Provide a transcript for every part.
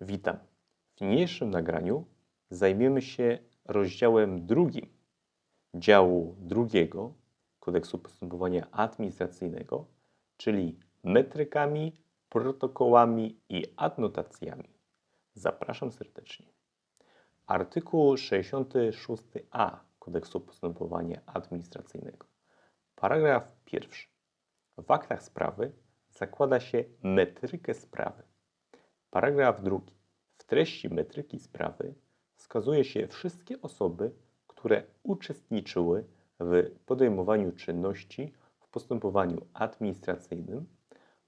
Witam. W niniejszym nagraniu zajmiemy się rozdziałem drugim działu drugiego Kodeksu Postępowania Administracyjnego, czyli metrykami, protokołami i adnotacjami. Zapraszam serdecznie. Artykuł 66a Kodeksu Postępowania Administracyjnego. Paragraf pierwszy. W aktach sprawy zakłada się metrykę sprawy. Paragraf drugi. W treści metryki sprawy wskazuje się wszystkie osoby, które uczestniczyły w podejmowaniu czynności w postępowaniu administracyjnym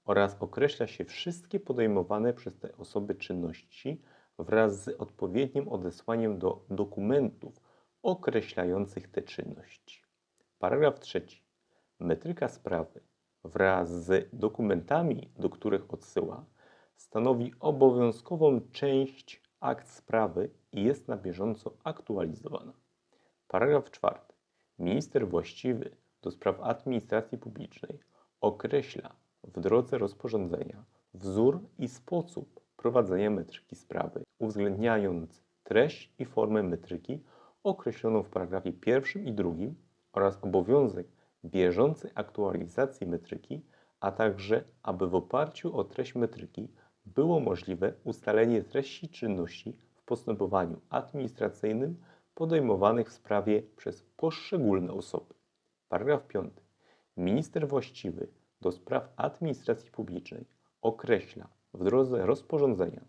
oraz określa się wszystkie podejmowane przez te osoby czynności wraz z odpowiednim odesłaniem do dokumentów określających te czynności. Paragraf trzeci. Metryka sprawy wraz z dokumentami, do których odsyła, stanowi obowiązkową część akt sprawy i jest na bieżąco aktualizowana. Paragraf czwarty. Minister właściwy do spraw administracji publicznej określa w drodze rozporządzenia wzór i sposób prowadzenia metryki sprawy, uwzględniając treść i formę metryki określoną w paragrafie pierwszym i drugim oraz obowiązek bieżącej aktualizacji metryki, a także aby w oparciu o treść metryki było możliwe ustalenie treści czynności w postępowaniu administracyjnym podejmowanych w sprawie przez poszczególne osoby. Paragraf 5. Minister właściwy do spraw administracji publicznej określa w drodze rozporządzenia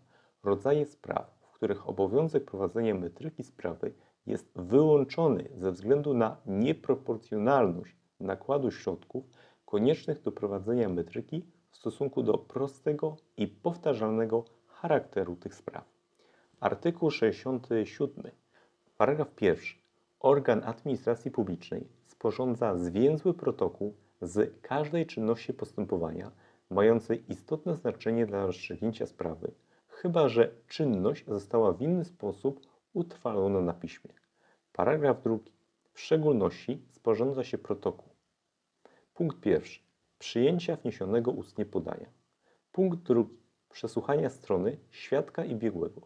rodzaje spraw, w których obowiązek prowadzenia metryki sprawy jest wyłączony ze względu na nieproporcjonalność nakładu środków koniecznych do prowadzenia metryki w stosunku do prostego i powtarzalnego charakteru tych spraw. Artykuł 67. Paragraf 1. Organ administracji publicznej sporządza zwięzły protokół z każdej czynności postępowania mającej istotne znaczenie dla rozstrzygnięcia sprawy, chyba że czynność została w inny sposób utrwalona na piśmie. Paragraf 2. W szczególności sporządza się protokół. Punkt pierwszy. Przyjęcia wniesionego ustnie podania. Punkt drugi. Przesłuchania strony, świadka i biegłego.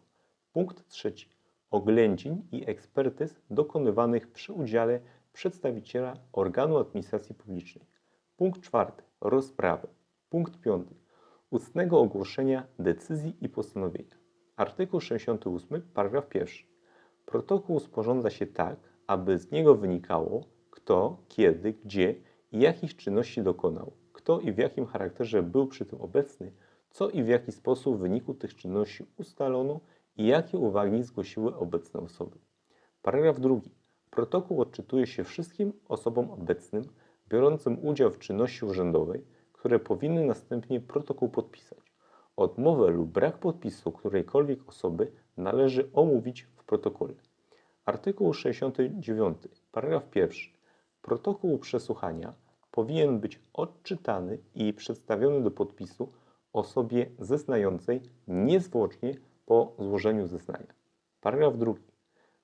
Punkt trzeci. Oględzin i ekspertyz dokonywanych przy udziale przedstawiciela organu administracji publicznej. Punkt czwarty. Rozprawy. Punkt piąty. Ustnego ogłoszenia decyzji i postanowienia. Artykuł 68, paragraf 1. Protokół sporządza się tak, aby z niego wynikało, kto, kiedy, gdzie i jakich czynności dokonał, kto i w jakim charakterze był przy tym obecny, co i w jaki sposób w wyniku tych czynności ustalono i jakie uwagi zgłosiły obecne osoby. Paragraf drugi. Protokół odczytuje się wszystkim osobom obecnym, biorącym udział w czynności urzędowej, które powinny następnie protokół podpisać. Odmowę lub brak podpisu którejkolwiek osoby należy omówić w protokole. Artykuł 69, paragraf 1. Protokół przesłuchania powinien być odczytany i przedstawiony do podpisu osobie zeznającej niezwłocznie po złożeniu zeznania. Paragraf 2.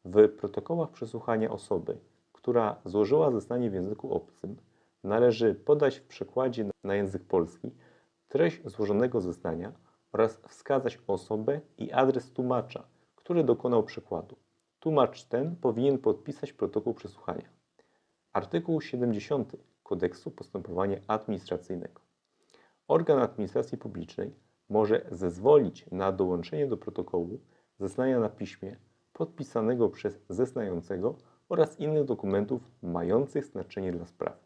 W protokołach przesłuchania osoby, która złożyła zeznanie w języku obcym, należy podać w przekładzie na język polski treść złożonego zeznania oraz wskazać osobę i adres tłumacza, który dokonał przekładu. Tłumacz ten powinien podpisać protokół przesłuchania. Artykuł 70 Kodeksu Postępowania Administracyjnego. Organ administracji publicznej może zezwolić na dołączenie do protokołu zeznania na piśmie podpisanego przez zeznającego oraz innych dokumentów mających znaczenie dla sprawy.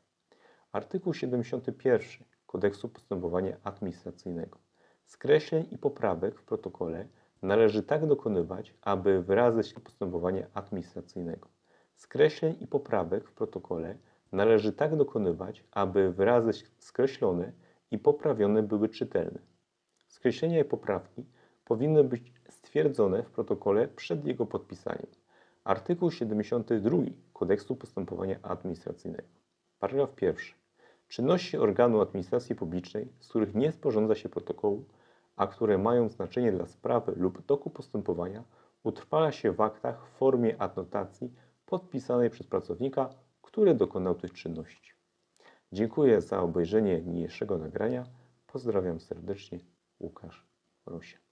Artykuł 71 Kodeksu Postępowania Administracyjnego. Skreśleń i poprawek w protokole należy tak dokonywać, aby wyrazy postępowania administracyjnego. Skreśleń i poprawek w protokole należy tak dokonywać, aby wyrazy skreślone i poprawione były czytelne. Skreślenia i poprawki powinny być stwierdzone w protokole przed jego podpisaniem. Artykuł 72 Kodeksu Postępowania Administracyjnego. Paragraf 1. Czynności organu administracji publicznej, z których nie sporządza się protokołu, a które mają znaczenie dla sprawy lub toku postępowania, utrwala się w aktach w formie adnotacji podpisanej przez pracownika, który dokonał tych czynności. Dziękuję za obejrzenie niniejszego nagrania. Pozdrawiam serdecznie, Łukasz Rosia.